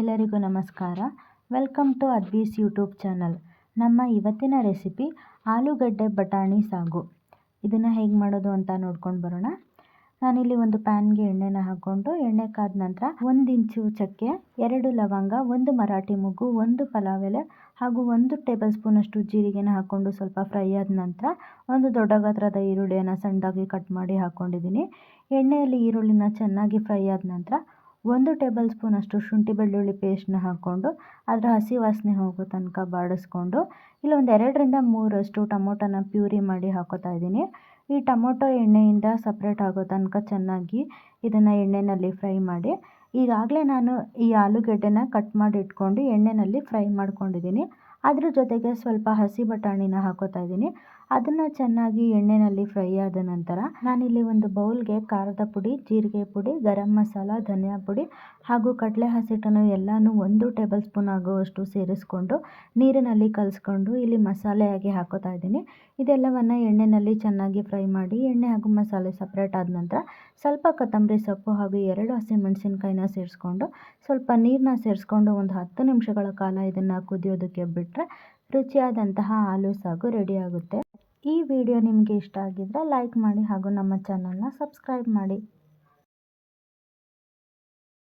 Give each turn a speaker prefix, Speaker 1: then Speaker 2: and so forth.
Speaker 1: ಎಲ್ಲರಿಗೂ ನಮಸ್ಕಾರ. Welcome to Advi's YouTube channel. ನಮ್ಮ ಇವತ್ತಿನ ರೆಸಿಪಿ ಆಲೂಗಡ್ಡೆ ಬಟಾಣಿ ಸಾಗು. ಇದನ್ನು ಹೇಗೆ ಮಾಡೋದು ಅಂತ ನೋಡ್ಕೊಂಡು ಬರೋಣ. ನಾನಿಲ್ಲಿ ಒಂದು ಪ್ಯಾನ್ಗೆ ಎಣ್ಣೆನ ಹಾಕ್ಕೊಂಡು ಎಣ್ಣೆ ಕಾದ ನಂತರ ಒಂದು ಇಂಚು ಚಕ್ಕೆ, ಎರಡು ಲವಂಗ, ಒಂದು ಮರಾಠಿ ಮುಗ್ಗು, ಒಂದು ಪಲಾವ್ ಎಲೆ ಹಾಗೂ ಒಂದು ಟೇಬಲ್ ಸ್ಪೂನಷ್ಟು ಜೀರಿಗೆನ ಹಾಕ್ಕೊಂಡು ಸ್ವಲ್ಪ ಫ್ರೈ ಆದ ನಂತರ ಒಂದು ದೊಡ್ಡ ಗಾತ್ರದ ಈರುಳ್ಳಿಯನ್ನು ಸಣ್ಣದಾಗಿ ಕಟ್ ಮಾಡಿ ಹಾಕ್ಕೊಂಡಿದ್ದೀನಿ ಎಣ್ಣೆಯಲ್ಲಿ ಈರುಳ್ಳಿನ ಚೆನ್ನಾಗಿ ಫ್ರೈ ಆದ ನಂತರ ಒಂದು ಟೇಬಲ್ ಸ್ಪೂನ್ ಅಷ್ಟು ಶುಂಠಿ ಬೆಳ್ಳುಳ್ಳಿ ಪೇಸ್ಟ್ನ ಹಾಕ್ಕೊಂಡು ಅದರ ಹಸಿ ವಾಸನೆ ಹೋಗೋ ತನಕ ಬಾಡಿಸ್ಕೊಂಡು ಇಲ್ಲಿ ಒಂದು ಎರಡರಿಂದ ಮೂರಷ್ಟು ಟೊಮೊಟೊನ ಪ್ಯೂರಿ ಮಾಡಿ ಹಾಕೋತಾ ಇದ್ದೀನಿ. ಈ ಟೊಮೊಟೊ ಎಣ್ಣೆಯಿಂದ ಸಪ್ರೇಟ್ ಆಗೋ ತನಕ ಚೆನ್ನಾಗಿ ಇದನ್ನು ಎಣ್ಣೆಯಲ್ಲಿ ಫ್ರೈ ಮಾಡಿ. ಈಗಾಗಲೇ ನಾನು ಈ ಆಲೂಗೆಡ್ಡೆನ ಕಟ್ ಮಾಡಿ ಇಟ್ಕೊಂಡು ಎಣ್ಣೆಯಲ್ಲಿ ಫ್ರೈ ಮಾಡ್ಕೊಂಡಿದ್ದೀನಿ. ಅದ್ರ ಜೊತೆಗೆ ಸ್ವಲ್ಪ ಹಸಿ ಬಟಾಣಿನ ಹಾಕೋತಾ ಇದ್ದೀನಿ. ಅದನ್ನು ಚೆನ್ನಾಗಿ ಎಣ್ಣೆಯಲ್ಲಿ ಫ್ರೈ ಆದ ನಂತರ ನಾನಿಲ್ಲಿ ಒಂದು ಬೌಲ್ಗೆ ಖಾರದ ಪುಡಿ, ಜೀರಿಗೆ ಪುಡಿ, ಗರಂ ಮಸಾಲ, ಧನಿಯಾ ಪುಡಿ ಹಾಗೂ ಕಡಲೆ ಹಸಿಟ್ಟನ್ನು ಎಲ್ಲನೂ ಒಂದು ಟೇಬಲ್ ಸ್ಪೂನ್ ಆಗುವಷ್ಟು ಸೇರಿಸ್ಕೊಂಡು ನೀರಿನಲ್ಲಿ ಕಲಿಸ್ಕೊಂಡು ಇಲ್ಲಿ ಮಸಾಲೆಯಾಗಿ ಹಾಕೋತಾ ಇದ್ದೀನಿ. ಇದೆಲ್ಲವನ್ನು ಎಣ್ಣೆಯಲ್ಲಿ ಚೆನ್ನಾಗಿ ಫ್ರೈ ಮಾಡಿ, ಎಣ್ಣೆ ಹಾಗೂ ಮಸಾಲೆ ಸಪ್ರೇಟ್ ಆದ ನಂತರ ಸ್ವಲ್ಪ ಕೊತ್ತಂಬರಿ ಸೊಪ್ಪು ಹಾಗೂ ಎರಡು ಹಸಿಮೆಣಸಿನ್ಕಾಯಿನ ಸೇರಿಸ್ಕೊಂಡು ಸ್ವಲ್ಪ ನೀರನ್ನ ಸೇರಿಸ್ಕೊಂಡು ಒಂದು ಹತ್ತು ನಿಮಿಷಗಳ ಕಾಲ ಇದನ್ನು ಕುದಿಯೋದಕ್ಕೆ ಬಿಟ್ಟರೆ ರುಚಿಯಾದಂತಹ ಆಲೂ ಸಾಗು ರೆಡಿ ಆಗುತ್ತೆ. ಈ ವಿಡಿಯೋ ನಿಮಗೆ ಇಷ್ಟ ಆಗಿದ್ದರೆ ಲೈಕ್ ಮಾಡಿ ಹಾಗೂ ನಮ್ಮ ಚಾನಲ್ನ ಸಬ್ಸ್ಕ್ರೈಬ್ ಮಾಡಿ.